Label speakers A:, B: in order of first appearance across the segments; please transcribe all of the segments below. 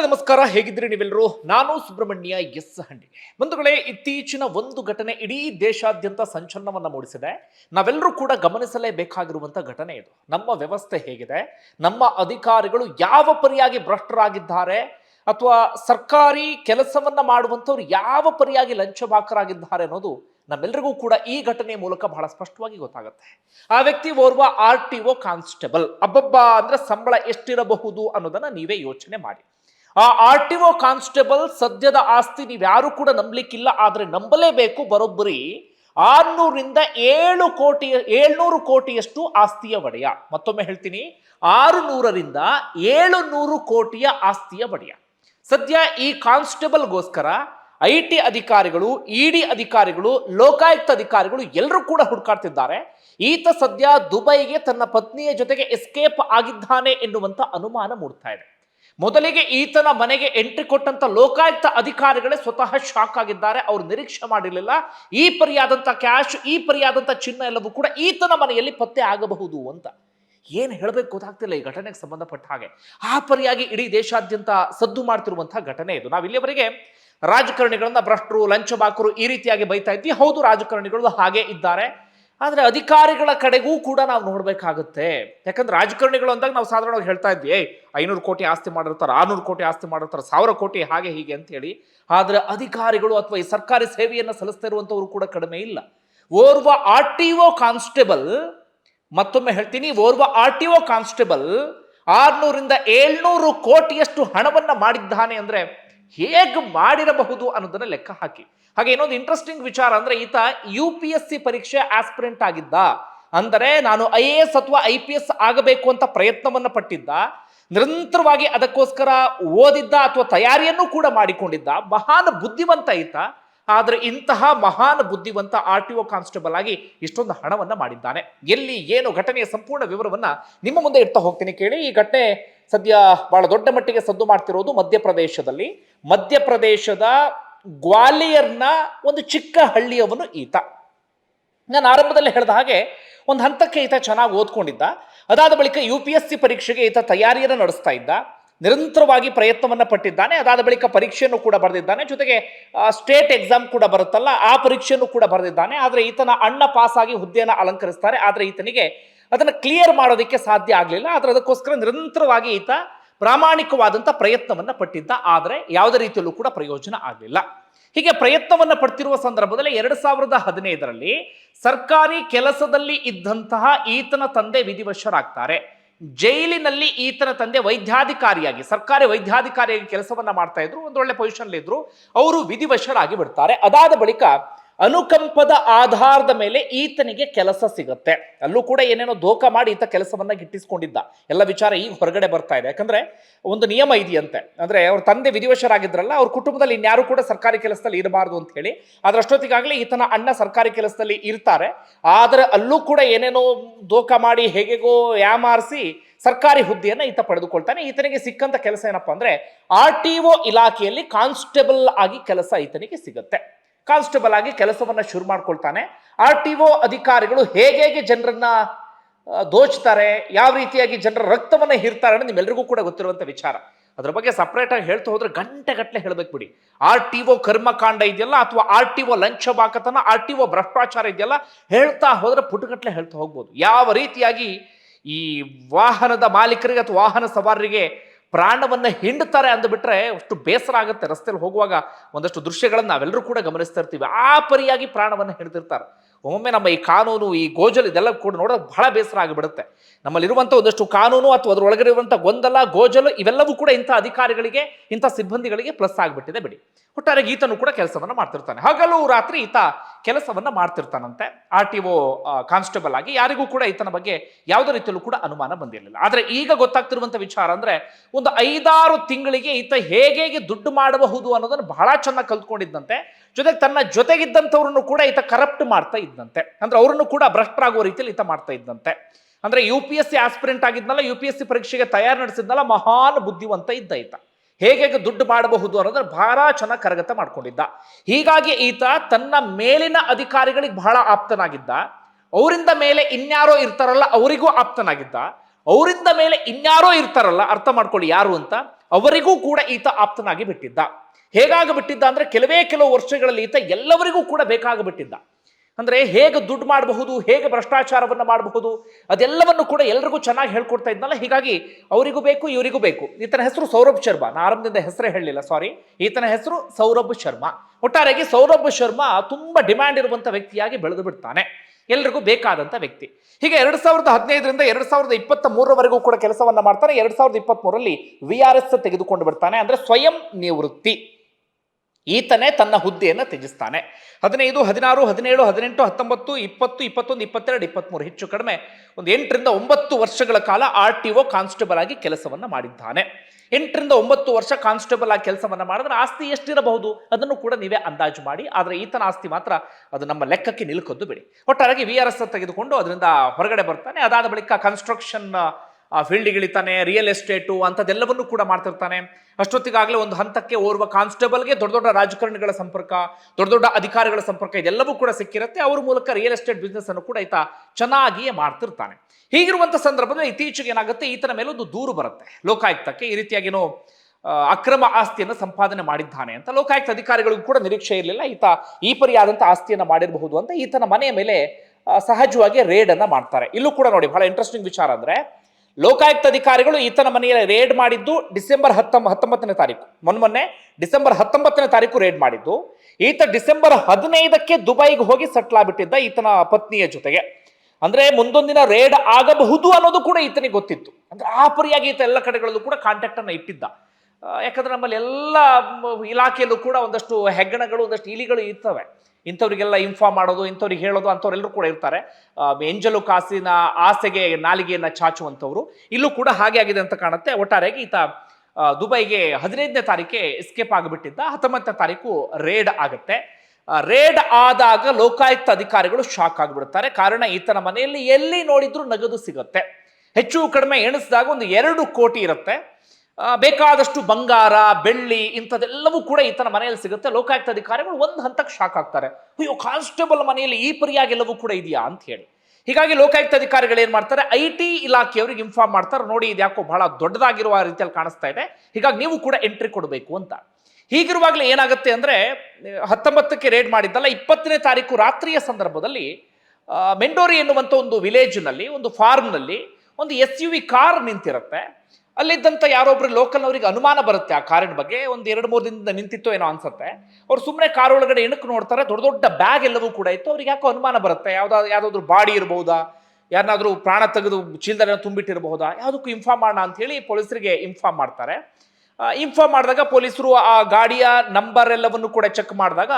A: ಬಂಧುಗಳೇ ನಮಸ್ಕಾರ. ಹೇಗಿದ್ರಿ ನೀವೆಲ್ಲರೂ? ನಾನು ಸುಬ್ರಹ್ಮಣ್ಯ ಎಸ್ ಹಂಡಿಗೆ. ಬಂಧುಗಳೇ, ಇತ್ತೀಚಿನ ಒಂದು ಘಟನೆ ಇಡೀ ದೇಶಾದ್ಯಂತ ಸಂಚಲನವನ್ನ ಮೂಡಿಸಿದೆ. ನಾವೆಲ್ಲರೂ ಕೂಡ ಗಮನಿಸಲೇಬೇಕಾಗಿರುವಂತ ಘಟನೆ ಇದು. ನಮ್ಮ ವ್ಯವಸ್ಥೆ ಹೇಗಿದೆ? ನಮ್ಮ ಅಧಿಕಾರಿಗಳು ಯಾವ ಪರಿಯಾಗಿ ಭ್ರಷ್ಟರಾಗಿದ್ದಾರೆ? ಅಥವಾ ಸರ್ಕಾರಿ ಕೆಲಸವನ್ನ ಮಾಡುವಂಥವ್ರು ಯಾವ ಪರಿಯಾಗಿ ಲಂಚಬಾಕರಾಗಿದ್ದಾರೆ ಅನ್ನೋದು ನಮ್ಮೆಲ್ಲರಿಗೂ ಕೂಡ ಈ ಘಟನೆ ಮೂಲಕ ಬಹಳ ಸ್ಪಷ್ಟವಾಗಿ ಗೊತ್ತಾಗುತ್ತೆ. ಆ ವ್ಯಕ್ತಿ ಓರ್ವ ಆರ್ ಟಿ ಒ ಕಾನ್ಸ್ಟೇಬಲ್. ಅಬ್ಬಬ್ಬ, ಅಂದ್ರೆ ಸಂಬಳ ಎಷ್ಟಿರಬಹುದು ಅನ್ನೋದನ್ನ ನೀವೇ ಯೋಚನೆ ಮಾಡಿ. ಆ ಆರ್ ಟಿ ಒ ಕಾನ್ಸ್ಟೇಬಲ್ ಸದ್ಯದ ಆಸ್ತಿ ನೀವ್ಯಾರು ಕೂಡ ನಂಬಲಿಕ್ಕಿಲ್ಲ, ಆದರೆ ನಂಬಲೇಬೇಕು ಬರೋಬ್ಬರಿ. ಆರ್ನೂರಿಂದ ಏಳು ಕೋಟಿ, ಏಳ್ನೂರು ಕೋಟಿಯಷ್ಟು ಆಸ್ತಿಯ ಒಡೆಯ. ಮತ್ತೊಮ್ಮೆ ಹೇಳ್ತೀನಿ ಆರು ನೂರರಿಂದ ಏಳು ನೂರು ಕೋಟಿಯ ಆಸ್ತಿಯ ಒಡೆಯ. ಸದ್ಯ ಈ ಕಾನ್ಸ್ಟೇಬಲ್ಗೋಸ್ಕರ ಐ ಟಿ ಅಧಿಕಾರಿಗಳು, ಇ ಡಿ ಅಧಿಕಾರಿಗಳು, ಲೋಕಾಯುಕ್ತ ಅಧಿಕಾರಿಗಳು ಎಲ್ಲರೂ ಕೂಡ ಹುಡುಕಾಡ್ತಿದ್ದಾರೆ. ಈತ ಸದ್ಯ ದುಬೈಗೆ ತನ್ನ ಪತ್ನಿಯ ಜೊತೆಗೆ ಎಸ್ಕೇಪ್ ಆಗಿದ್ದಾನೆ ಎನ್ನುವಂಥ ಅನುಮಾನ ಮೂಡ್ತಾ ಇದೆ. ಮೊದಲಿಗೆ ಈತನ ಮನೆಗೆ ಎಂಟ್ರಿ ಕೊಟ್ಟಂತ ಲೋಕಾಯುಕ್ತ ಅಧಿಕಾರಿಗಳೇ ಸ್ವತಃ ಶಾಕ್ ಆಗಿದ್ದಾರೆ. ಅವರು ನಿರೀಕ್ಷೆ ಮಾಡಿರಲಿಲ್ಲ. ಈ ಪರಿಯಾದಂತ ಕ್ಯಾಶ್ ಈ ಪರಿಯಾದಂತ ಚಿನ್ನ ಎಲ್ಲವೂ ಕೂಡ ಈತನ ಮನೆಯಲ್ಲಿ ಪತ್ತೆ ಆಗಬಹುದು ಅಂತ. ಏನು ಹೇಳಬೇಕು ಗೊತ್ತಾಗ್ತಿಲ್ಲ ಈ ಘಟನೆಗೆ ಸಂಬಂಧಪಟ್ಟ ಹಾಗೆ. ಆ ಪರಿಯಾಗಿ ಇಡೀ ದೇಶಾದ್ಯಂತ ಸದ್ದು ಮಾಡ್ತಿರುವಂತಹ ಘಟನೆ ಇದು. ನಾವು ಇಲ್ಲಿಯವರೆಗೆ ರಾಜಕಾರಣಿಗಳನ್ನ ಭ್ರಷ್ಟರು, ಲಂಚಬಾಕರು ಈ ರೀತಿಯಾಗಿ ಬೈತಾ ಇದ್ವಿ. ಹೌದು, ರಾಜಕಾರಣಿಗಳು ಹಾಗೆ ಇದ್ದಾರೆ. ಆದರೆ ಅಧಿಕಾರಿಗಳ ಕಡೆಗೂ ಕೂಡ ನಾವು ನೋಡಬೇಕಾಗುತ್ತೆ. ಯಾಕಂದ್ರೆ ರಾಜಕಾರಣಿಗಳು ಅಂದಾಗ ನಾವು ಸಾಧಾರಣವಾಗಿ ಹೇಳ್ತಾ ಇದ್ವಿ ಐನೂರು ಕೋಟಿ ಆಸ್ತಿ ಮಾಡಿರ್ತಾರೆ ಆರ್ನೂರು ಕೋಟಿ ಆಸ್ತಿ ಮಾಡಿರ್ತಾರೆ ಸಾವಿರ ಕೋಟಿ ಹಾಗೆ ಹೀಗೆ ಅಂತ ಹೇಳಿ ಆದರೆ ಅಧಿಕಾರಿಗಳು ಅಥವಾ ಈ ಸರ್ಕಾರಿ ಸೇವೆಯನ್ನು ಸಲ್ಲಿಸ್ತಾ ಇರುವಂಥವ್ರು ಕೂಡ ಕಡಿಮೆ ಇಲ್ಲ. ಓರ್ವ ಆರ್ ಟಿ ಒ ಕಾನ್ಸ್ಟೇಬಲ್, ಮತ್ತೊಮ್ಮೆ ಹೇಳ್ತೀನಿ, ಓರ್ವ ಆರ್ ಟಿ ಒ ಕಾನ್ಸ್ಟೇಬಲ್ ಆರ್ನೂರಿಂದ ಏಳ್ನೂರು ಕೋಟಿಯಷ್ಟು ಹಣವನ್ನು ಮಾಡಿದ್ದಾನೆ ಅಂದರೆ ಹೇಗೆ ಮಾಡಿರಬಹುದು ಅನ್ನೋದನ್ನು ಲೆಕ್ಕ ಹಾಕಿ. ಹಾಗೆ ಇನ್ನೊಂದು ಇಂಟ್ರೆಸ್ಟಿಂಗ್ ವಿಚಾರ ಅಂದ್ರೆ ಈತ ಯು ಪಿ ಎಸ್ ಸಿ ಪರೀಕ್ಷೆ ಆಸ್ಪಿರೆಂಟ್ ಆಗಿದ್ದ. ಅಂದರೆ ನಾನು ಐ ಎ ಎಸ್ ಅಥವಾ ಐ ಪಿ ಎಸ್ ಆಗಬೇಕು ಅಂತ ಪ್ರಯತ್ನವನ್ನ ಪಟ್ಟಿದ್ದ. ನಿರಂತರವಾಗಿ ಅದಕ್ಕೋಸ್ಕರ ಓದಿದ್ದ ಅಥವಾ ತಯಾರಿಯನ್ನು ಕೂಡ ಮಾಡಿಕೊಂಡಿದ್ದ. ಮಹಾನ್ ಬುದ್ಧಿವಂತ ಈತ. ಆದರೆ ಇಂತಹ ಮಹಾನ್ ಬುದ್ಧಿವಂತ ಆರ್ ಟಿ ಒ ಕಾನ್ಸ್ಟೇಬಲ್ ಆಗಿ ಇಷ್ಟೊಂದು ಹಣವನ್ನ ಮಾಡಿದ್ದಾನೆ. ಎಲ್ಲಿ ಏನು ಘಟನೆಯ ಸಂಪೂರ್ಣ ವಿವರವನ್ನ ನಿಮ್ಮ ಮುಂದೆ ಇಡ್ತಾ ಹೋಗ್ತೀನಿ ಕೇಳಿ. ಈ ಘಟನೆ ಸದ್ಯ ಬಹಳ ದೊಡ್ಡ ಮಟ್ಟಿಗೆ ಸದ್ದು ಮಾಡ್ತಿರೋದು ಮಧ್ಯಪ್ರದೇಶದಲ್ಲಿ. ಮಧ್ಯಪ್ರದೇಶದ ಗ್ವಾಲಿಯರ್ನ ಒಂದು ಚಿಕ್ಕ ಹಳ್ಳಿಯವನು ಈತ. ನಾನು ಆರಂಭದಲ್ಲಿ ಹೇಳಿದ ಹಾಗೆ ಒಂದು ಹಂತಕ್ಕೆ ಈತ ಚೆನ್ನಾಗಿ ಓದ್ಕೊಂಡಿದ್ದ. ಅದಾದ ಬಳಿಕ ಯು ಪಿ ಎಸ್ ಸಿ ಪರೀಕ್ಷೆಗೆ ಈತ ತಯಾರಿಯನ್ನು ನಡೆಸ್ತಾ ಇದ್ದ. ನಿರಂತರವಾಗಿ ಪ್ರಯತ್ನವನ್ನು ಪಟ್ಟಿದ್ದಾನೆ. ಅದಾದ ಬಳಿಕ ಪರೀಕ್ಷೆಯನ್ನು ಕೂಡ ಬರೆದಿದ್ದಾನೆ. ಜೊತೆಗೆ ಸ್ಟೇಟ್ ಎಕ್ಸಾಮ್ ಕೂಡ ಬರುತ್ತಲ್ಲ, ಆ ಪರೀಕ್ಷೆಯನ್ನು ಕೂಡ ಬರೆದಿದ್ದಾನೆ. ಆದರೆ ಈತನ ಅಣ್ಣ ಪಾಸ್ ಆಗಿ ಹುದ್ದೆಯನ್ನು ಅಲಂಕರಿಸ್ತಾರೆ. ಆದರೆ ಈತನಿಗೆ ಅದನ್ನು ಕ್ಲಿಯರ್ ಮಾಡೋದಕ್ಕೆ ಸಾಧ್ಯ ಆಗಲಿಲ್ಲ. ಆದರೆ ಅದಕ್ಕೋಸ್ಕರ ನಿರಂತರವಾಗಿ ಈತ ಪ್ರಾಮಾಣಿಕವಾದಂಥ ಪ್ರಯತ್ನವನ್ನು ಪಟ್ಟಿದ್ದ, ಆದರೆ ಯಾವುದೇ ರೀತಿಯಲ್ಲೂ ಕೂಡ ಪ್ರಯೋಜನ ಆಗಲಿಲ್ಲ. ಹೀಗೆ ಪ್ರಯತ್ನವನ್ನು ಪಡ್ತಿರುವ ಸಂದರ್ಭದಲ್ಲಿ ಎರಡು ಸಾವಿರದ ಹದಿನೈದರಲ್ಲಿ ಸರ್ಕಾರಿ ಕೆಲಸದಲ್ಲಿ ಇದ್ದಂತಹ ಈತನ ತಂದೆ ವಿಧಿವಶರಾಗ್ತಾರೆ. ಜೈಲಿನಲ್ಲಿ ಈತನ ತಂದೆ ವೈದ್ಯಾಧಿಕಾರಿಯಾಗಿ, ಸರ್ಕಾರಿ ವೈದ್ಯಾಧಿಕಾರಿಯಾಗಿ ಕೆಲಸವನ್ನ ಮಾಡ್ತಾ ಇದ್ರು, ಒಂದೊಳ್ಳೆ ಪೊಸಿಷನ್ ಇದ್ರು, ಅವರು ವಿಧಿವಶರಾಗಿ ಬಿಡ್ತಾರೆ. ಅದಾದ ಬಳಿಕ ಅನುಕಂಪದ ಆಧಾರದ ಮೇಲೆ ಈತನಿಗೆ ಕೆಲಸ ಸಿಗುತ್ತೆ. ಅಲ್ಲೂ ಕೂಡ ಏನೇನೋ ದೋಖ ಮಾಡಿ ಈತ ಕೆಲಸವನ್ನ ಗಿಟ್ಟಿಸ್ಕೊಂಡಿದ್ದ. ಎಲ್ಲ ವಿಚಾರ ಈಗ ಹೊರಗಡೆ ಬರ್ತಾ ಇದೆ. ಯಾಕಂದ್ರೆ ಒಂದು ನಿಯಮ ಇದೆಯಂತೆ. ಅಂದ್ರೆ ಅವ್ರ ತಂದೆ ವಿಧಿವಶರಾಗಿದ್ರಲ್ಲ, ಅವ್ರ ಕುಟುಂಬದಲ್ಲಿ ಇನ್ಯಾರು ಕೂಡ ಸರ್ಕಾರಿ ಕೆಲಸದಲ್ಲಿ ಇರಬಾರ್ದು ಅಂತ ಹೇಳಿ ಆದ್ರೆ ಈತನ ಅಣ್ಣ ಸರ್ಕಾರಿ ಕೆಲಸದಲ್ಲಿ ಇರ್ತಾರೆ. ಆದ್ರೆ ಅಲ್ಲೂ ಕೂಡ ಏನೇನೋ ದೋಖ ಮಾಡಿ ಹೇಗೆಗೋ ಯಾಮಾರಿಸಿ ಸರ್ಕಾರಿ ಹುದ್ದೆಯನ್ನು ಈತ ಪಡೆದುಕೊಳ್ತಾನೆ. ಈತನಿಗೆ ಸಿಕ್ಕಂತ ಕೆಲಸ ಏನಪ್ಪಾ ಅಂದ್ರೆ, ಆರ್ ಟಿ ಇಲಾಖೆಯಲ್ಲಿ ಕಾನ್ಸ್ಟೇಬಲ್ ಆಗಿ ಕೆಲಸ ಈತನಿಗೆ ಸಿಗುತ್ತೆ. ಕಾನ್ಸ್ಟೇಬಲ್ ಆಗಿ ಕೆಲಸವನ್ನ ಶುರು ಮಾಡ್ಕೊಳ್ತಾನೆ. ಆರ್ ಟಿ ಒ ಅಧಿಕಾರಿಗಳು ಹೇಗೆ ಹೇಗೆ ಜನರನ್ನ ದೋಚ್ತಾರೆ, ಯಾವ ರೀತಿಯಾಗಿ ಜನರ ರಕ್ತವನ್ನ ಹೀರ್ತಾರೆ ಅನ್ನೋದು ನಿಮ್ಮೆಲ್ಲರಿಗೂ ಕೂಡ ಗೊತ್ತಿರುವಂತ ವಿಚಾರ. ಅದ್ರ ಬಗ್ಗೆ ಸಪ್ರೇಟ್ ಆಗಿ ಹೇಳ್ತಾ ಹೋದ್ರೆ ಗಂಟೆ ಗಟ್ಟಲೆ ಹೇಳ್ಬೇಕು ಬಿಡಿ. ಆರ್ ಟಿ ಒ ಕರ್ಮಕಾಂಡ ಇದೆಯಲ್ಲ ಅಥವಾ ಆರ್ ಟಿ ಒ ಲಂಚ ಬಾಕತನ ಆರ್ ಟಿ ಒ ಭ್ರಷ್ಟಾಚಾರ ಇದೆಯಲ್ಲ ಹೇಳ್ತಾ ಹೋದ್ರೆ ಪುಟಗಟ್ಟಲೆ ಹೇಳ್ತಾ ಹೋಗ್ಬೋದು. ಯಾವ ರೀತಿಯಾಗಿ ಈ ವಾಹನದ ಮಾಲೀಕರಿಗೆ ಅಥವಾ ವಾಹನ ಸವಾರರಿಗೆ ಪ್ರಾಣವನ್ನ ಹಿಂಡ್ತಾರೆ ಅಂದ್ಬಿಟ್ರೆ ಅಷ್ಟು ಬೇಸರ ಆಗುತ್ತೆ. ರಸ್ತೆಯಲ್ಲಿ ಹೋಗುವಾಗ ಒಂದಷ್ಟು ದೃಶ್ಯಗಳನ್ನು ನಾವೆಲ್ಲರೂ ಕೂಡ ಗಮನಿಸ್ತಾ ಇರ್ತೀವಿ. ಆ ಪರಿಯಾಗಿ ಪ್ರಾಣವನ್ನು ಹಿಡಿದಿರ್ತಾರೆ ಒಮ್ಮೊಮ್ಮೆ ನಮ್ಮ ಈ ಕಾನೂನು, ಈ ಗೋಜಲ್ ಇದೆಲ್ಲ ಕೂಡ ನೋಡೋದು ಬಹಳ ಬೇಸರ ಆಗಿಬಿಡುತ್ತೆ. ನಮ್ಮಲ್ಲಿರುವಂಥ ಒಂದಷ್ಟು ಕಾನೂನು ಅಥವಾ ಅದರೊಳಗಡೆ ಇರುವಂಥ ಗೊಂದಲ, ಗೋಜಲು ಇವೆಲ್ಲವೂ ಕೂಡ ಇಂಥ ಅಧಿಕಾರಿಗಳಿಗೆ, ಇಂಥ ಸಿಬ್ಬಂದಿಗಳಿಗೆ ಪ್ಲಸ್ ಆಗಿಬಿಟ್ಟಿದೆ ಬಿಡಿ. ಒಟ್ಟಾರೆ ಈತನು ಕೂಡ ಕೆಲಸವನ್ನು ಮಾಡ್ತಿರ್ತಾನೆ. ಹಗಲು ರಾತ್ರಿ ಈತ ಕೆಲಸವನ್ನ ಮಾಡ್ತಿರ್ತಾನಂತೆ. ಆರ್ ಟಿ ಒ ಕಾನ್ಸ್ಟೇಬಲ್ ಆಗಿ ಯಾರಿಗೂ ಕೂಡ ಈತನ ಬಗ್ಗೆ ಯಾವುದೇ ರೀತಿಯಲ್ಲೂ ಕೂಡ ಅನುಮಾನ ಬಂದಿರಲಿಲ್ಲ. ಆದರೆ ಈಗ ಗೊತ್ತಾಗ್ತಿರುವಂತ ವಿಚಾರ ಅಂದ್ರೆ ಒಂದು ಐದಾರು ತಿಂಗಳಿಗೆ ಈತ ಹೇಗೆ ದುಡ್ಡು ಮಾಡಬಹುದು ಅನ್ನೋದನ್ನು ಬಹಳ ಚೆನ್ನಾಗಿ ಕಲ್ತ್ಕೊಂಡಿದ್ದಂತೆ. ಜೊತೆಗೆ ತನ್ನ ಜೊತೆಗಿದ್ದಂಥವ್ರನ್ನು ಕೂಡ ಈತ ಕರಪ್ಟ್ ಮಾಡ್ತಾ ಇದ್ದಂತೆ. ಅಂದ್ರೆ ಅವರನ್ನು ಕೂಡ ಭ್ರಷ್ಟರಾಗುವ ರೀತಿಯಲ್ಲಿ ಈತ ಮಾಡ್ತಾ ಇದ್ದಂತೆ. ಅಂದ್ರೆ U P S C aspirant ಆಗಿದ್ನಲ್ಲ U P S C ಪರೀಕ್ಷೆಗೆ ತಯಾರು ನಡೆಸಿದ್ನಲ್ಲ, ಮಹಾನ್ ಬುದ್ಧಿವಂತ ಇದ್ದ ಈತ. ಹೇಗೆ ದುಡ್ಡು ಮಾಡಬಹುದು ಅನ್ನೋದನ್ನ ಬಹಳ ಚೆನ್ನಾಗಿ ಕರಗತ ಮಾಡ್ಕೊಂಡಿದ್ದ. ಹೀಗಾಗಿ ಈತ ತನ್ನ ಮೇಲಿನ ಅಧಿಕಾರಿಗಳಿಗೆ ಬಹಳ ಆಪ್ತನಾಗಿದ್ದ. ಅವರಿಂದ ಮೇಲೆ ಇನ್ಯಾರೋ ಇರ್ತಾರಲ್ಲ ಅವರಿಗೂ ಆಪ್ತನಾಗಿದ್ದ. ಅವರಿಂದ ಮೇಲೆ ಇನ್ಯಾರೋ ಇರ್ತಾರಲ್ಲ, ಅರ್ಥ ಮಾಡ್ಕೊಳ್ಳಿ ಯಾರು ಅಂತ, ಅವರಿಗೂ ಕೂಡ ಈತ ಆಪ್ತನಾಗಿ ಬಿಟ್ಟಿದ್ದ. ಹೇಗಾಗಿ ಬಿಟ್ಟಿದ್ದ ಅಂದ್ರೆ ಕೆಲವೇ ಕೆಲವು ವರ್ಷಗಳಲ್ಲಿ ಈತ ಎಲ್ಲವರಿಗೂ ಕೂಡ ಬೇಕಾಗಿಬಿಟ್ಟಿದ್ದ. ಅಂದ್ರೆ ಹೇಗೆ ದುಡ್ಡು ಮಾಡಬಹುದು, ಹೇಗೆ ಭ್ರಷ್ಟಾಚಾರವನ್ನು ಮಾಡಬಹುದು, ಅದೆಲ್ಲವನ್ನು ಕೂಡ ಎಲ್ರಿಗೂ ಚೆನ್ನಾಗಿ ಹೇಳ್ಕೊಡ್ತಾ ಇದ್ನಲ್ಲ. ಹೀಗಾಗಿ ಅವರಿಗೂ ಬೇಕು, ಇವರಿಗೂ ಬೇಕು. ಈತನ ಹೆಸರು ಸೌರಭ್ ಶರ್ಮಾ. ನಾನು ಆರಂಭದಿಂದ ಹೆಸರೇ ಹೇಳಲಿಲ್ಲ ಸಾರಿ ಈತನ ಹೆಸರು ಸೌರಭ್ ಶರ್ಮಾ. ಒಟ್ಟಾರೆಗೆ ಸೌರಭ್ ಶರ್ಮಾ ತುಂಬ ಡಿಮ್ಯಾಂಡ್ ಇರುವಂಥ ವ್ಯಕ್ತಿಯಾಗಿ ಬೆಳೆದು ಬಿಡ್ತಾನೆ. ಎಲ್ರಿಗೂ ಬೇಕಾದಂಥ ವ್ಯಕ್ತಿ. ಹೀಗೆ ಎರಡು ಸಾವಿರದ ಹದಿನೈದರಿಂದ ಎರಡು ಸಾವಿರದ ಇಪ್ಪತ್ತ ಮೂರರವರೆಗೂ ಕೂಡ ಕೆಲಸವನ್ನು ಮಾಡ್ತಾನೆ. ಎರಡು ಸಾವಿರದ ಇಪ್ಪತ್ತ್ ಮೂರರಲ್ಲಿ ವಿ ಆರ್ ಎಸ್ ತೆಗೆದುಕೊಂಡು ಬಿಡ್ತಾನೆ. ಅಂದರೆ ಸ್ವಯಂ ನಿವೃತ್ತಿ. ಈತನೇ ತನ್ನ ಹುದ್ದೆಯನ್ನು ತ್ಯಜಿಸ್ತಾನೆ. ಹದಿನೈದು, ಹದಿನಾರು, ಹದಿನೇಳು, ಹದಿನೆಂಟು, ಹತ್ತೊಂಬತ್ತು, ಇಪ್ಪತ್ತು, ಇಪ್ಪತ್ತೊಂದು, ಇಪ್ಪತ್ತೆರಡು, ಇಪ್ಪತ್ತ್ಮೂರು ಹೆಚ್ಚು ಕಡಿಮೆ ಒಂದು ಎಂಟರಿಂದ ಒಂಬತ್ತು ವರ್ಷಗಳ ಕಾಲ ಆರ್ ಟಿ ಒ ಕಾನ್ಸ್ಟೇಬಲ್ ಆಗಿ ಕೆಲಸವನ್ನು ಮಾಡಿದ್ದಾನೆ. ಎಂಟರಿಂದ ಒಂಬತ್ತು ವರ್ಷ ಕಾನ್ಸ್ಟೇಬಲ್ ಆಗಿ ಕೆಲಸವನ್ನು ಮಾಡಿದ್ರೆ ಆಸ್ತಿ ಎಷ್ಟಿರಬಹುದು? ಅದನ್ನು ಕೂಡ ನೀವೇ ಅಂದಾಜು ಮಾಡಿ. ಆದರೆ ಈತನ ಆಸ್ತಿ ಮಾತ್ರ ಅದು ನಮ್ಮ ಲೆಕ್ಕಕ್ಕೆ ನಿಲ್ಕೊದ್ದು ಬಿಡಿ. ಒಟ್ಟಾರಾಗಿ ವಿ ಆರ್ ಎಸ್ ತೆಗೆದುಕೊಂಡು ಅದರಿಂದ ಹೊರಗಡೆ ಬರ್ತಾನೆ. ಅದಾದ ಬಳಿಕ ಕನ್ಸ್ಟ್ರಕ್ಷನ್ ಫೀಲ್ಡಿಗೆ ಇಳಿತಾನೆ ರಿಯಲ್ ಎಸ್ಟೇಟು ಅಂಥದ್ದೆಲ್ಲವನ್ನು ಕೂಡ ಮಾಡ್ತಿರ್ತಾನೆ. ಅಷ್ಟೊತ್ತಿಗಾಗಲೇ ಒಂದು ಹಂತಕ್ಕೆ ಓರ್ವ ಕಾನ್ಸ್ಟೇಬಲ್ಗೆ ದೊಡ್ಡ ದೊಡ್ಡ ರಾಜಕಾರಣಿಗಳ ಸಂಪರ್ಕ ದೊಡ್ಡ ದೊಡ್ಡ ಅಧಿಕಾರಿಗಳ ಸಂಪರ್ಕ ಇದೆಲ್ಲವೂ ಕೂಡ ಸಿಕ್ಕಿರುತ್ತೆ. ಅವ್ರ ಮೂಲಕ ರಿಯಲ್ ಎಸ್ಟೇಟ್ ಬಿಸ್ನೆಸ್ ಅನ್ನು ಕೂಡ ಈತ ಚೆನ್ನಾಗಿಯೇ ಮಾಡ್ತಿರ್ತಾನೆ. ಹೀಗಿರುವಂಥ ಸಂದರ್ಭದಲ್ಲಿ ಇತ್ತೀಚೆಗೆ ಏನಾಗುತ್ತೆ ಈತನ ಮೇಲೆ ಒಂದು ದೂರು ಬರುತ್ತೆ. ಲೋಕಾಯುಕ್ತಕ್ಕೆ ಈ ರೀತಿಯಾಗಿನೋ ಆ, ಅಕ್ರಮ ಆಸ್ತಿಯನ್ನು ಸಂಪಾದನೆ ಮಾಡಿದ್ದಾನೆ ಅಂತ ಲೋಕಾಯುಕ್ತ ಅಧಿಕಾರಿಗಳಿಗೂ ಕೂಡ ನಿರೀಕ್ಷೆ ಇರಲಿಲ್ಲ. ಈತ ಈ ಪರಿಯಾದಂಥ ಆಸ್ತಿಯನ್ನು ಮಾಡಿರಬಹುದು ಅಂತ ಈತನ ಮನೆಯ ಮೇಲೆ ಸಹಜವಾಗಿ ರೇಡ್ ಅನ್ನ ಮಾಡ್ತಾರೆ. ಇಲ್ಲೂ ಕೂಡ ನೋಡಿ ಬಹಳ ಇಂಟ್ರೆಸ್ಟಿಂಗ್ ವಿಚಾರ ಅಂದ್ರೆ ಲೋಕಾಯುಕ್ತ ಅಧಿಕಾರಿಗಳು ಈತನ ಮನೆಯಲ್ಲಿ ರೇಡ್ ಮಾಡಿದ್ದು ಡಿಸೆಂಬರ್ ಹತ್ತೊಂಬ ಹತ್ತೊಂಬತ್ತನೇ ತಾರೀಕು. ಮೊನ್ನೆ ಡಿಸೆಂಬರ್ ಹತ್ತೊಂಬತ್ತನೇ ತಾರೀಕು ರೇಡ್ ಮಾಡಿದ್ದು. ಈತ ಡಿಸೆಂಬರ್ ಹದಿನೈದಕ್ಕೆ ದುಬೈಗೆ ಹೋಗಿ ಸೆಟ್ಲ್ ಬಿಟ್ಟಿದ್ದ ಈತನ ಪತ್ನಿಯ ಜೊತೆಗೆ. ಅಂದ್ರೆ ಮುಂದೊಂದಿನ ರೇಡ್ ಆಗಬಹುದು ಅನ್ನೋದು ಕೂಡ ಈತನಿಗೆ ಗೊತ್ತಿತ್ತು. ಅಂದ್ರೆ ಆ ಪರಿಯಾಗಿ ಈತ ಎಲ್ಲ ಕಡೆಗಳಲ್ಲೂ ಕೂಡ ಕಾಂಟ್ಯಾಕ್ಟ್ ಅನ್ನ ಇಟ್ಟಿದ್ದ. ಯಾಕಂದ್ರೆ ನಮ್ಮಲ್ಲಿ ಎಲ್ಲ ಇಲಾಖೆಯಲ್ಲೂ ಕೂಡ ಒಂದಷ್ಟು ಹೆಗ್ಗಣಗಳು, ಒಂದಷ್ಟು ಇಲಿಗಳು ಇರ್ತವೆ. ಇಂಥವ್ರಿಗೆಲ್ಲ ಇನ್ಫಾರ್ಮ್ ಮಾಡೋದು, ಇಂಥವ್ರಿಗೆ ಹೇಳೋದು ಅಂಥವ್ರೆಲ್ಲರೂ ಕೂಡ ಇರ್ತಾರೆ. ಎಂಜಲು ಕಾಸಿನ ಆಸೆಗೆ, ನಾಲಿಗೆಯನ್ನು ಚಾಚುವಂಥವ್ರು. ಇಲ್ಲೂ ಕೂಡ ಹಾಗೆ ಆಗಿದೆ ಅಂತ ಕಾಣುತ್ತೆ. ಒಟ್ಟಾರೆಯಾಗಿ ಈತ ದುಬೈಗೆ ಹದಿನೈದನೇ ತಾರೀಕೆ ಎಸ್ಕೇಪ್ ಆಗಿಬಿಟ್ಟಿದ್ದ. ಹತ್ತೊಂಬತ್ತನೇ ತಾರೀಕು ರೇಡ್ ಆಗುತ್ತೆ. ರೇಡ್ ಆದಾಗ ಲೋಕಾಯುಕ್ತ ಅಧಿಕಾರಿಗಳು ಶಾಕ್ ಆಗಿಬಿಡ್ತಾರೆ. ಕಾರಣ ಈತನ ಮನೆಯಲ್ಲಿ ಎಲ್ಲಿ ನೋಡಿದ್ರು ನಗದು ಸಿಗುತ್ತೆ. ಹೆಚ್ಚು ಕಡಿಮೆ ಎಣಿಸಿದಾಗ ಒಂದು ಎರಡು ಕೋಟಿ ಇರುತ್ತೆ. ಬೇಕಾದಷ್ಟು ಬಂಗಾರ, ಬೆಳ್ಳಿ ಇಂಥದ್ದೆಲ್ಲವೂ ಕೂಡ ಈತನ ಮನೆಯಲ್ಲಿ ಸಿಗುತ್ತೆ. ಲೋಕಾಯುಕ್ತ ಅಧಿಕಾರಿಗಳು ಒಂದು ಹಂತಕ್ಕೆ ಶಾಕ್ ಆಗ್ತಾರೆ. ಅಯ್ಯೋ ಕಾನ್ಸ್ಟೇಬಲ್ ಮನೆಯಲ್ಲಿ ಈ ಪರಿಯಾಗಿ ಎಲ್ಲವೂ ಕೂಡ ಇದೆಯಾ ಅಂತ ಹೇಳಿ. ಹೀಗಾಗಿ ಲೋಕಾಯುಕ್ತ ಅಧಿಕಾರಿಗಳು ಏನ್ ಮಾಡ್ತಾರೆ? ಐ ಟಿ ಇಲಾಖೆಯವರಿಗೆ ಇನ್ಫಾರ್ಮ್ ಮಾಡ್ತಾರೆ. ನೋಡಿ ಇದ್ಯಾಕೋ ಬಹಳ ದೊಡ್ಡದಾಗಿರುವ ರೀತಿಯಲ್ಲಿ ಕಾಣಿಸ್ತಾ ಇದೆ. ಹೀಗಾಗಿ ನೀವು ಕೂಡ ಎಂಟ್ರಿ ಕೊಡಬೇಕು ಅಂತ. ಹೀಗಿರುವಾಗಲೇ ಏನಾಗುತ್ತೆ ಅಂದ್ರೆ, ಹತ್ತೊಂಬತ್ತಕ್ಕೆ ರೇಡ್ ಮಾಡಿದ್ದಲ್ಲ, ಇಪ್ಪತ್ತನೇ ತಾರೀಕು ರಾತ್ರಿಯ ಸಂದರ್ಭದಲ್ಲಿ ಮೆಂಡೋರಿ ಎನ್ನುವಂಥ ಒಂದು ವಿಲೇಜ್ನಲ್ಲಿ ಒಂದು ಫಾರ್ಮ್ನಲ್ಲಿ ಒಂದು ಎಸ್ ಯು ವಿ ಕಾರ್ ನಿಂತಿರುತ್ತೆ. ಅಲ್ಲಿದ್ದಂಥ ಯಾರೊಬ್ರು ಲೋಕಲ್ ಅವರಿಗೆ ಅನುಮಾನ ಬರುತ್ತೆ ಆ ಕಾರಿನ ಬಗ್ಗೆ. ಒಂದು ಎರಡು ಮೂರು ದಿನದಿಂದ ನಿಂತಿತ್ತೋ ಏನೋ ಅನ್ಸುತ್ತೆ. ಅವ್ರು ಸುಮ್ಮನೆ ಕಾರ್ ಒಳಗಡೆ ಎಣಕ್ ನೋಡ್ತಾರೆ, ದೊಡ್ಡ ದೊಡ್ಡ ಬ್ಯಾಗ್ ಎಲ್ಲವೂ ಕೂಡ ಇತ್ತು. ಅವ್ರಿಗೆ ಯಾಕೋ ಅನುಮಾನ ಬರುತ್ತೆ? ಯಾವ್ದಾದ್ರು ಯಾವ್ದಾದ್ರು ಬಾಡಿ ಇರಬಹುದಾ? ಯಾರನ್ನಾದ್ರೂ ಪ್ರಾಣ ತೆಗೆದು ಚೀಲ್ದನ ತುಂಬಿಟ್ಟಿರಬಹುದಾ? ಯಾವುದಕ್ಕೂ ಇನ್ಫಾರ್ಮ್ ಮಾಡೋಣ ಅಂತ ಹೇಳಿ ಪೊಲೀಸರಿಗೆ ಇನ್ಫಾರ್ಮ್ ಮಾಡ್ತಾರೆ. ಇನ್ಫಾರ್ಮ್ ಮಾಡಿದಾಗ ಪೊಲೀಸರು ಆ ಗಾಡಿಯ ನಂಬರ್ ಎಲ್ಲವನ್ನು ಕೂಡ ಚೆಕ್ ಮಾಡಿದಾಗ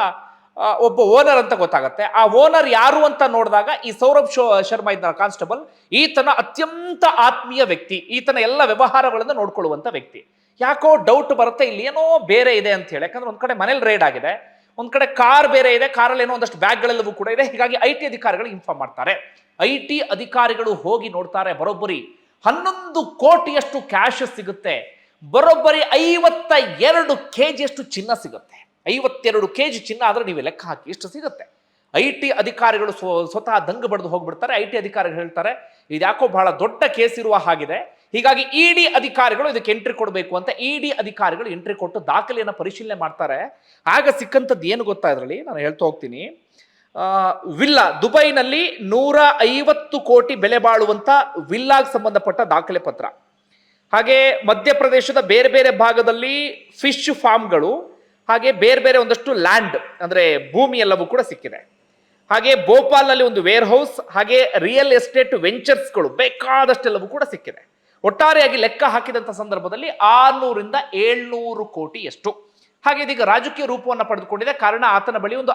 A: ಒಬ್ಬ ಓನರ್ ಅಂತ ಗೊತ್ತಾಗುತ್ತೆ. ಆ ಓನರ್ ಯಾರು ಅಂತ ನೋಡಿದಾಗ ಈ ಸೌರಭ್ ಶೋ, ಶರ್ಮಾ ಇದ್ದ ಕಾನ್ಸ್ಟೇಬಲ್, ಈತನ ಅತ್ಯಂತ ಆತ್ಮೀಯ ವ್ಯಕ್ತಿ, ಈತನ ಎಲ್ಲ ವ್ಯವಹಾರಗಳನ್ನು ನೋಡ್ಕೊಳ್ಳುವಂಥ ವ್ಯಕ್ತಿ. ಯಾಕೋ ಡೌಟ್ ಬರುತ್ತೆ, ಇಲ್ಲಿ ಏನೋ ಬೇರೆ ಇದೆ ಅಂತ ಹೇಳಿ. ಯಾಕಂದ್ರೆ ಒಂದು ಕಡೆ ಮನೇಲಿ ರೇಡ್ ಆಗಿದೆ, ಒಂದ್ ಕಡೆ ಕಾರ್ ಬೇರೆ ಇದೆ ಕಾರಲ್ಲಿ ಏನೋ ಒಂದಷ್ಟು ಬ್ಯಾಗ್ಗಳೆಲ್ಲವೂ ಕೂಡ ಇದೆ. ಹೀಗಾಗಿ ಐ ಟಿ ಅಧಿಕಾರಿಗಳು ಇನ್ಫಾರ್ಮ್ ಮಾಡ್ತಾರೆ. ಐ ಟಿ ಅಧಿಕಾರಿಗಳು ಹೋಗಿ ನೋಡ್ತಾರೆ ಬರೋಬ್ಬರಿ. ಹನ್ನೊಂದು ಕೋಟಿಯಷ್ಟು ಕ್ಯಾಶ್ ಸಿಗುತ್ತೆ. ಬರೋಬ್ಬರಿ ಐವತ್ತ ಎರಡು ಕೆ ಜಿಯಷ್ಟು ಚಿನ್ನ ಸಿಗುತ್ತೆ. ಐವತ್ತೆರಡು ಕೆ ಜಿ ಚಿನ್ನ ಆದರೆ ನೀವು ಲೆಕ್ಕ ಹಾಕಿ ಇಷ್ಟು ಸಿಗುತ್ತೆ. ಐ ಟಿ ಅಧಿಕಾರಿಗಳು ಸ್ವ, ಸ್ವತಃ ದಂಗ ಬಡಿದು ಹೋಗ್ಬಿಡ್ತಾರೆ. ಐ ಟಿ ಅಧಿಕಾರಿಗಳು ಹೇಳ್ತಾರೆ ಇದ್ಯಾಕೋ ಬಹಳ ದೊಡ್ಡ ಕೇಸ್ ಇರುವ ಹಾಗಿದೆ. ಹೀಗಾಗಿ ಇ ಡಿ ಅಧಿಕಾರಿಗಳು ಇದಕ್ಕೆ ಎಂಟ್ರಿ ಕೊಡಬೇಕು ಅಂತ ಇ ಡಿ ಅಧಿಕಾರಿಗಳು ಎಂಟ್ರಿ ಕೊಟ್ಟು ದಾಖಲೆಯನ್ನು ಪರಿಶೀಲನೆ ಮಾಡ್ತಾರೆ. ಆಗ ಸಿಕ್ಕಂಥದ್ದು ಏನು ಗೊತ್ತಾ ಇದರಲ್ಲಿ? ನಾನು ಹೇಳ್ತಾ ಹೋಗ್ತೀನಿ. ವಿಲ್ಲಾ ದುಬೈನಲ್ಲಿ ನೂರ ಐವತ್ತು ಕೋಟಿ ಬೆಲೆ ಬಾಳುವಂಥ ವಿಲ್ಲಾಗೆ ಸಂಬಂಧಪಟ್ಟ ದಾಖಲೆ ಪತ್ರ. ಹಾಗೆ ಮಧ್ಯಪ್ರದೇಶದ ಬೇರೆ ಬೇರೆ ಭಾಗದಲ್ಲಿ ಫಿಶ್ ಫಾರ್ಮ್ಗಳು ಹಾಗೆ ಬೇರೆ ಬೇರೆ ಒಂದಷ್ಟು ಲ್ಯಾಂಡ್ ಅಂದ್ರೆ ಭೂಮಿ ಎಲ್ಲವೂ ಕೂಡ ಸಿಕ್ಕಿದೆ. ಹಾಗೆ ಭೋಪಾಲ್ನಲ್ಲಿ ಒಂದು ವೇರ್ ಹೌಸ್ ಹಾಗೆ ರಿಯಲ್ ಎಸ್ಟೇಟ್ ವೆಂಚರ್ಸ್ಗಳು ಬೇಕಾದಷ್ಟೆಲ್ಲವೂ ಕೂಡ ಸಿಕ್ಕಿದೆ. ಒಟ್ಟಾರೆಯಾಗಿ ಲೆಕ್ಕ ಹಾಕಿದಂಥ ಸಂದರ್ಭದಲ್ಲಿ ಆರ್ನೂರಿಂದ ಏಳ್ನೂರು ಕೋಟಿ ಎಷ್ಟು. ಹಾಗೆ ಇದೀಗ ರಾಜಕೀಯ ರೂಪವನ್ನು ಪಡೆದುಕೊಂಡಿದೆ. ಕಾರಣ ಆತನ ಬಳಿ ಒಂದು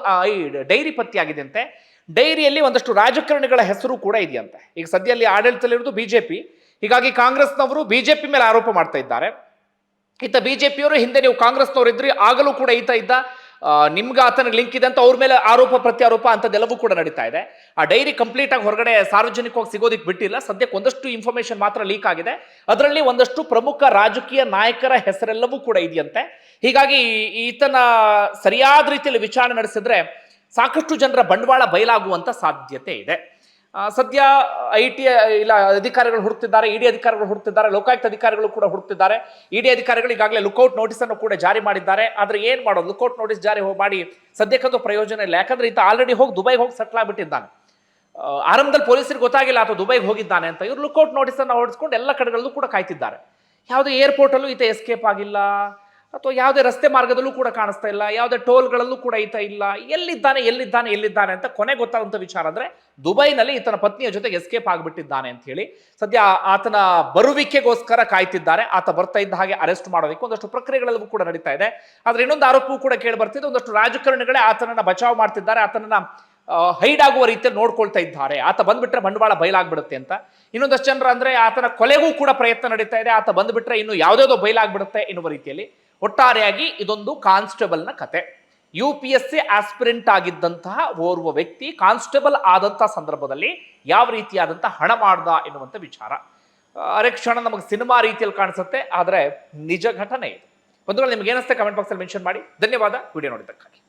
A: ಡೈರಿ ಪತ್ತೆಯಾಗಿದೆ ಅಂತೆ ಡೈರಿಯಲ್ಲಿ ಒಂದಷ್ಟು ರಾಜಕಾರಣಿಗಳ ಹೆಸರು ಕೂಡ ಇದೆಯಂತೆ. ಈಗ ಸದ್ಯಲ್ಲಿ ಆಡಳಿತದಲ್ಲಿರುವುದು ಬಿಜೆಪಿ. ಹೀಗಾಗಿ ಕಾಂಗ್ರೆಸ್ನವರು ಬಿಜೆಪಿ ಮೇಲೆ ಆರೋಪ ಮಾಡ್ತಾ ಇದ್ದಾರೆ. ಈತ ಬಿ ಜೆ ಪಿಯವರು ಹಿಂದೆ ನೀವು ಕಾಂಗ್ರೆಸ್ನವ್ರು ಇದ್ರಿ ಆಗಲೂ ಕೂಡ ಈತ ಇದ್ದ ನಿಮ್ಗೆ ಆತನಿಗೆ ಲಿಂಕ್ ಇದೆ ಅಂತ ಅವ್ರ ಮೇಲೆ ಆರೋಪ, ಪ್ರತ್ಯಾರೋಪ ಅಂತದೆಲ್ಲವೂ ಕೂಡ ನಡೀತಾ ಇದೆ. ಆ ಡೈರಿ ಕಂಪ್ಲೀಟ್ ಆಗಿ ಹೊರಗಡೆ ಸಾರ್ವಜನಿಕವಾಗಿ ಸಿಗೋದಿಕ್ ಬಿಟ್ಟಿಲ್ಲ. ಸದ್ಯಕ್ಕೆ ಒಂದಷ್ಟು ಇನ್ಫಾರ್ಮೇಶನ್ ಮಾತ್ರ ಲೀಕ್ ಆಗಿದೆ. ಅದರಲ್ಲಿ ಒಂದಷ್ಟು ಪ್ರಮುಖ ರಾಜಕೀಯ ನಾಯಕರ ಹೆಸರೆಲ್ಲವೂ ಕೂಡ ಇದೆಯಂತೆ. ಹೀಗಾಗಿ ಈತನ ಸರಿಯಾದ ರೀತಿಯಲ್ಲಿ ವಿಚಾರಣೆ ನಡೆಸಿದ್ರೆ ಸಾಕಷ್ಟು ಜನರ ಬಂಡವಾಳ ಬಯಲಾಗುವಂತ ಸಾಧ್ಯತೆ ಇದೆ. ಸದ್ಯ ಐ ಟಿ ಇಲ್ಲ, ಅಧಿಕಾರಿಗಳು ಹುಡುಕ್ತಿದ್ದಾರೆ, ಇಡಿ ಅಧಿಕಾರಿಗಳು ಹುಡುಕ್ತಿದ್ದಾರೆ, ಲೋಕಾಯುಕ್ತ ಅಧಿಕಾರಿಗಳು ಕೂಡ ಹುಡುಕ್ತಿದ್ದಾರೆ. ಇಡಿ ಅಧಿಕಾರಿಗಳು ಈಗಾಗಲೇ ಲುಕೌಟ್ ನೋಟಿಸ್ ಅನ್ನು ಕೂಡ ಜಾರಿ ಮಾಡಿದ್ದಾರೆ. ಆದರೆ ಏನು ಮಾಡೋದು? ಲುಕೌಟ್ ನೋಟಿಸ್ ಜಾರಿ ಮಾಡಿ ಸದ್ಯಕ್ಕಂತೂ ಪ್ರಯೋಜನ ಇಲ್ಲ. ಯಾಕಂದ್ರೆ ಈತ ಆಲ್ರೆಡಿ ಹೋಗಿ ದುಬೈಗೆ ಹೋಗಿ ಸೆಟ್ಲ್ ಆಗಿಬಿಟ್ಟಿದ್ದಾನೆ. ಆರಂಭದಲ್ಲಿ ಪೊಲೀಸರಿಗೆ ಗೊತ್ತಾಗಿಲ್ಲ ಅಥವಾ ದುಬೈಗೆ ಹೋಗಿದ್ದಾನೆ ಅಂತ. ಇವ್ರು ಲುಕೌಟ್ ನೋಟಿಸ್ ಅನ್ನು ಹೊರಡಿಸ್ಕೊಂಡು ಎಲ್ಲ ಕಡೆಗಳಲ್ಲೂ ಕೂಡ ಕಾಯ್ತಿದ್ದಾರೆ. ಯಾವುದೇ ಏರ್ಪೋರ್ಟಲ್ಲೂ ಈತ ಎಸ್ಕೇಪ್ ಆಗಿಲ್ಲ. ಅಥವಾ ಯಾವುದೇ ರಸ್ತೆ ಮಾರ್ಗದಲ್ಲೂ ಕೂಡ ಕಾಣಿಸ್ತಾ ಇಲ್ಲ, ಯಾವುದೇ ಟೋಲ್ಗಳಲ್ಲೂ ಕೂಡ ಈತ ಇಲ್ಲ, ಎಲ್ಲಿದ್ದಾನೆ ಎಲ್ಲಿದ್ದಾನೆ ಎಲ್ಲಿದ್ದಾನೆ ಅಂತ ಕೊನೆ ಗೊತ್ತಾದಂಥ ವಿಚಾರ ಅಂದರೆ ದುಬೈನಲ್ಲಿ ಈತನ ಪತ್ನಿಯ ಜೊತೆಗೆ ಎಸ್ಕೇಪ್ ಆಗಿಬಿಟ್ಟಿದ್ದಾನೆ ಅಂತ ಹೇಳಿ ಸದ್ಯ ಆತನ ಬರುವಿಕೆಗೋಸ್ಕರ ಕಾಯ್ತಿದ್ದಾರೆ. ಆತ ಬರ್ತಾ ಇದ್ದ ಹಾಗೆ ಅರೆಸ್ಟ್ ಮಾಡೋದಕ್ಕೆ ಒಂದಷ್ಟು ಪ್ರಕ್ರಿಯೆಗಳಲ್ಲೂ ಕೂಡ ನಡೀತಾ ಇದೆ. ಆದರೆ ಇನ್ನೊಂದು ಆರೋಪವೂ ಕೂಡ ಕೇಳಿ ಬರ್ತಿದೆ. ಒಂದಷ್ಟು ರಾಜಕಾರಣಿಗಳೇ ಆತನನ್ನ ಬಚಾವ್ ಮಾಡ್ತಿದ್ದಾರೆ. ಆತನನ್ನ ಹೈಡ್ ಆಗುವ ರೀತಿಯಲ್ಲಿ ನೋಡ್ಕೊಳ್ತಾ ಇದ್ದಾರೆ. ಆತ ಬಂದ್ಬಿಟ್ರೆ ಬಂಡವಾಳ ಬಯಲಾಗ್ಬಿಡುತ್ತೆ ಅಂತ. ಇನ್ನೊಂದಷ್ಟು ಜನರ ಅಂದರೆ ಆತನ ಕೊಲೆಗೂ ಕೂಡ ಪ್ರಯತ್ನ ನಡೀತಾ ಇದೆ. ಆತ ಬಂದ್ಬಿಟ್ರೆ ಇನ್ನು ಯಾವುದೋ ಬಯಲಾಗ್ಬಿಡುತ್ತೆ ಎನ್ನುವ ರೀತಿಯಲ್ಲಿ ಒಟ್ಟಾರೆಯಾಗಿ ಇದೊಂದು ಕಾನ್ಸ್ಟೇಬಲ್ನ ಕತೆ. U P S C aspirant ಆಗಿದ್ದಂತಹ ಓರ್ವ ವ್ಯಕ್ತಿ ಕಾನ್ಸ್ಟೇಬಲ್ ಆದಂತಹ ಸಂದರ್ಭದಲ್ಲಿ ಯಾವ ರೀತಿಯಾದಂತಹ ಹಣ ಮಾಡ್ದ ಎನ್ನುವಂಥ ವಿಚಾರ. ಅರೆ ಕ್ಷಣ ನಮಗೆ ಸಿನಿಮಾ ರೀತಿಯಲ್ಲಿ ಕಾಣಿಸುತ್ತೆ, ಆದರೆ ನಿಜ ಘಟನೆ ಇದು. ಬಂಧುಗಳು, ನಿಮ್ಗೆ ಏನಿಸ್ತೆ ಕಮೆಂಟ್ ಬಾಕ್ಸಲ್ಲಿ ಮೆನ್ಷನ್ ಮಾಡಿ. ಧನ್ಯವಾದ, ವಿಡಿಯೋ ನೋಡಿದ್ದಕ್ಕಾಗಿ.